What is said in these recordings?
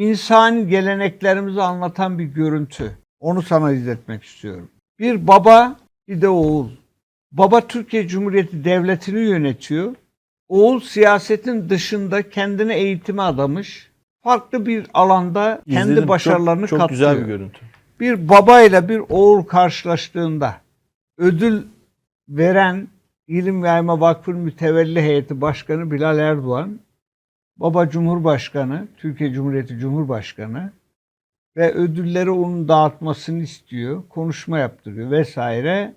insan geleneklerimizi anlatan bir görüntü. Onu sana izletmek istiyorum. Bir baba, bir de oğul. Baba Türkiye Cumhuriyeti Devleti'ni yönetiyor. Oğul siyasetin dışında kendini eğitime adamış. Farklı bir alanda kendi İzledim. başarılarını çok, çok katlıyor. güzel bir görüntü. bir babayla bir oğul karşılaştığında ödül veren İlim Yayma Vakfı Mütevelli Heyeti Başkanı Bilal Erdoğan, baba Cumhurbaşkanı, Türkiye Cumhuriyeti Cumhurbaşkanı ve ödülleri onun dağıtmasını istiyor, konuşma yaptırıyor vesaire.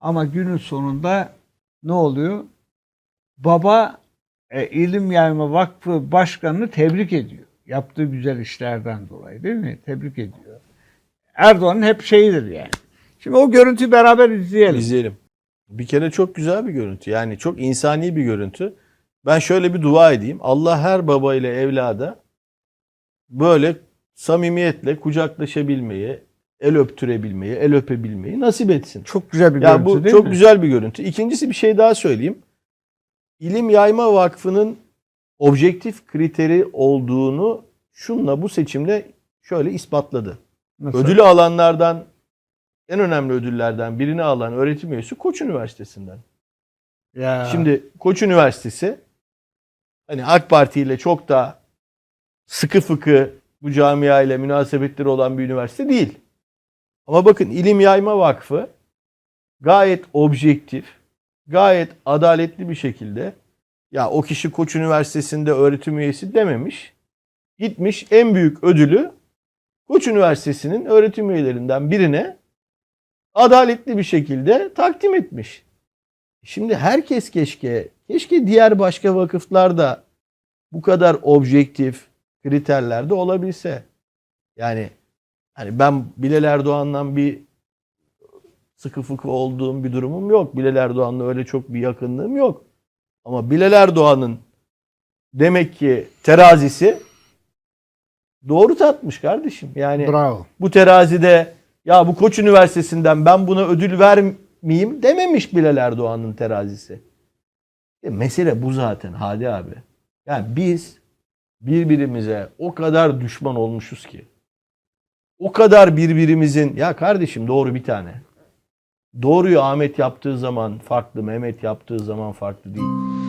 Ama günün sonunda ne oluyor? Baba e, İlim Yayma Vakfı Başkanı'nı tebrik ediyor. Yaptığı güzel işlerden dolayı değil mi? Tebrik ediyor. Erdoğan'ın hep şeyidir yani. Şimdi o görüntüyü beraber izleyelim. İzleyelim. Bir kere çok güzel bir görüntü. Yani çok insani bir görüntü. Ben şöyle bir dua edeyim. Allah her baba ile evlada böyle samimiyetle kucaklaşabilmeyi, el öptürebilmeyi, el öpebilmeyi nasip etsin. Çok güzel bir Ya görüntü bu değil çok mi? güzel bir görüntü. İkincisi bir şey daha söyleyeyim. İlim Yayma Vakfı'nın objektif kriteri olduğunu şunla bu seçimle şöyle ispatladı. Nasıl? Ödülü alanlardan en önemli ödüllerden birini alan öğretim üyesi Koç Üniversitesi'nden. Ya. Şimdi Koç Üniversitesi hani AK Parti ile çok da sıkı fıkı bu camia ile münasebetleri olan bir üniversite değil. Ama bakın İlim Yayma Vakfı gayet objektif, gayet adaletli bir şekilde ya o kişi Koç Üniversitesi'nde öğretim üyesi dememiş. Gitmiş en büyük ödülü Koç Üniversitesi'nin öğretim üyelerinden birine adaletli bir şekilde takdim etmiş. Şimdi herkes keşke, keşke diğer başka vakıflar da bu kadar objektif kriterlerde olabilse. Yani hani ben Bilal Erdoğan'dan bir sıkı fıkı olduğum bir durumum yok. Bilal Erdoğan'la öyle çok bir yakınlığım yok. Ama Bilal Erdoğan'ın demek ki terazisi doğru tatmış kardeşim. Yani Bravo. bu terazide ya bu Koç Üniversitesi'nden ben buna ödül vermeyeyim dememiş Bilal Erdoğan'ın terazisi. E, mesele bu zaten Hadi abi. Yani biz birbirimize o kadar düşman olmuşuz ki. O kadar birbirimizin ya kardeşim doğru bir tane. Doğruyu Ahmet yaptığı zaman farklı, Mehmet yaptığı zaman farklı değil.